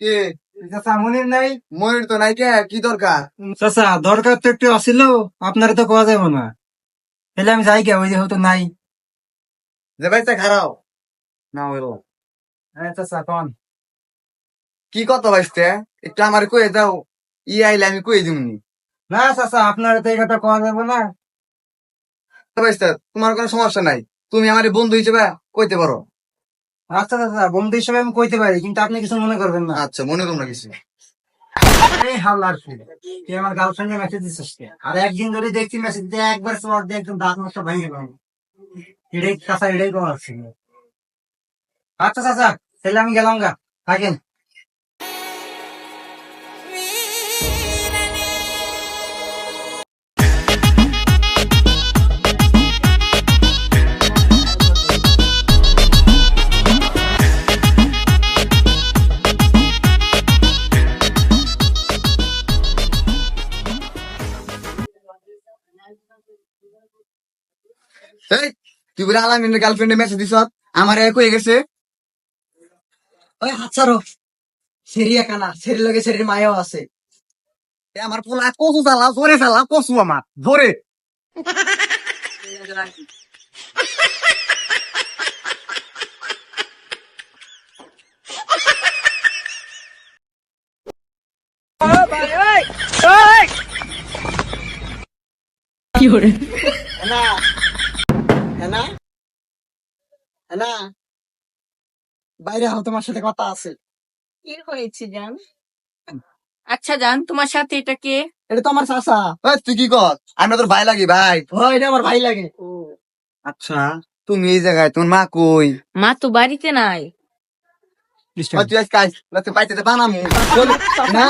কে? চাচা মনির নাই? ময়ূর তো নাই কে? কি দরকার? চাচা দরকার তো একটু আসিল আপনারা তো কোয়া যাবে না। তাহলে আমি যাই কে ওই যে নাই। যে ভাইটা খারাও। না হইল। হ্যাঁ চাচা কন? কি কত ভাইস্তে একটু আমার কয়ে দাও। ই আইলে আমি কয়ে দিমনি না। চাচা আপনারা তো এই কথা কোয়া যাবে না। ভাইস্তে তোমার কোনো সমস্যা নাই। তুমি আমার বন্ধু হিসেবে কইতে পারো। আচ্ছা চাচা বন্ধু হিসেবে আমি কইতে পারি কিন্তু আপনি কিছু মনে করবেন না। আচ্ছা মনে করব না কিছু। এই হাল্লার ফুল তুই আমার গার্লফ্রেন্ডে মেসেজ দিছিস আর একদিন ধরে দেখছি মেসেজ দিয়ে একবার তোমার দিয়ে একদম দাঁত নষ্ট ভেঙে গেল। এটাই চাচা এটাই করার ছিল আচ্ছা চাচা তাহলে আমি গেলাম গা। থাকেন। এই, তুই বলে আলামিনের গার্লফ্রেন্ডে মেসেজ দিছ আমার এক হয়ে গেছে? ওই হাতছাড়ো। সেরিয়া কানা সেরি লগে সেরির মায়াও আছে। এ আমার পোলা কসু চালা, জোরে চালা কসু আমার, জোরে। হেনা হেনা হেনা বাইরে হও তোমার সাথে কথা আছে কি হয়েছে জান আচ্ছা জান তোমার সাথে এটা কে এটা তো আমার চাচা তুই কি কর আমি তোর ভাই লাগি ভাই এটা আমার ভাই লাগে আচ্ছা তুমি এই জায়গায় তোমার মা কই মা তো বাড়িতে নাই তুই আজ কাজ তুই পাইতে বানামু না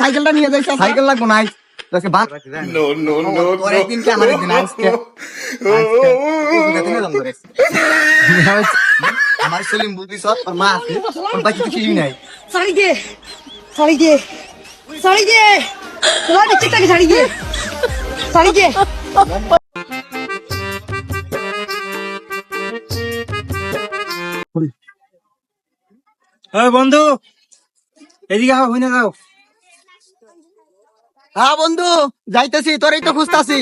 সাইকেলটা নিয়ে যাই সাইকেল লাগবো নাই তোকে বাদ নো নো নো তোর একদিন কি আমার একদিন আজকে আমার সলিম সব তোর মা আছে তোর বাকি তো কিছুই নাই শাড়ি দে শাড়ি দে শাড়ি দে তোমার নিচে থেকে শাড়ি দে শাড়ি দে বন্ধু এদিকে আও হইনা যাও হ্যাঁ বন্ধু যাইতেছি তোরই তো খুঁজতাছি।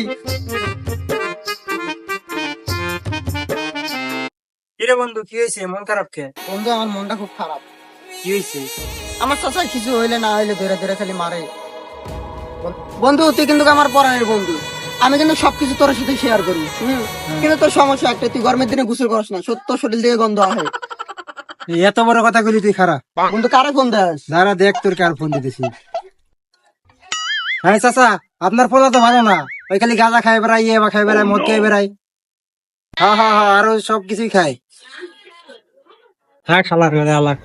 কিরে বন্ধু কি হয়েছে? মন খারাপ কে? বন্ধু আমার মনটা খুব খারাপ। কি হয়েছে? আমার চাচা কিছু হইলে না হইলে ধরে ধরে খালি মারে। বন্ধু তুই কিন্তু আমার পরাণের বন্ধু। আমি কিন্তু সবকিছু তোর সাথে শেয়ার করি। কিন্তু তোর সমস্যা একটা তুই গরমের দিনে গোসল করিস না সত্য শরীর থেকে গন্ধ আসে এত বড় কথা কইলি তুই খারাপ। বন্ধু কারে ফোন দেস? দাঁড়া দেখ তোর কার ফোন দিতেছি। হ্যাঁ চাচা, আপনার ফোন তো ভালো না। ওই খালি গাঁজা খাই বেড়াই ইয়ে বা খাই বেড়াই মদ খাই বেড়াই হ্যাঁ হ্যাঁ হ্যাঁ আরও সব কিছুই খায়। হ্যাঁ খালার আলাক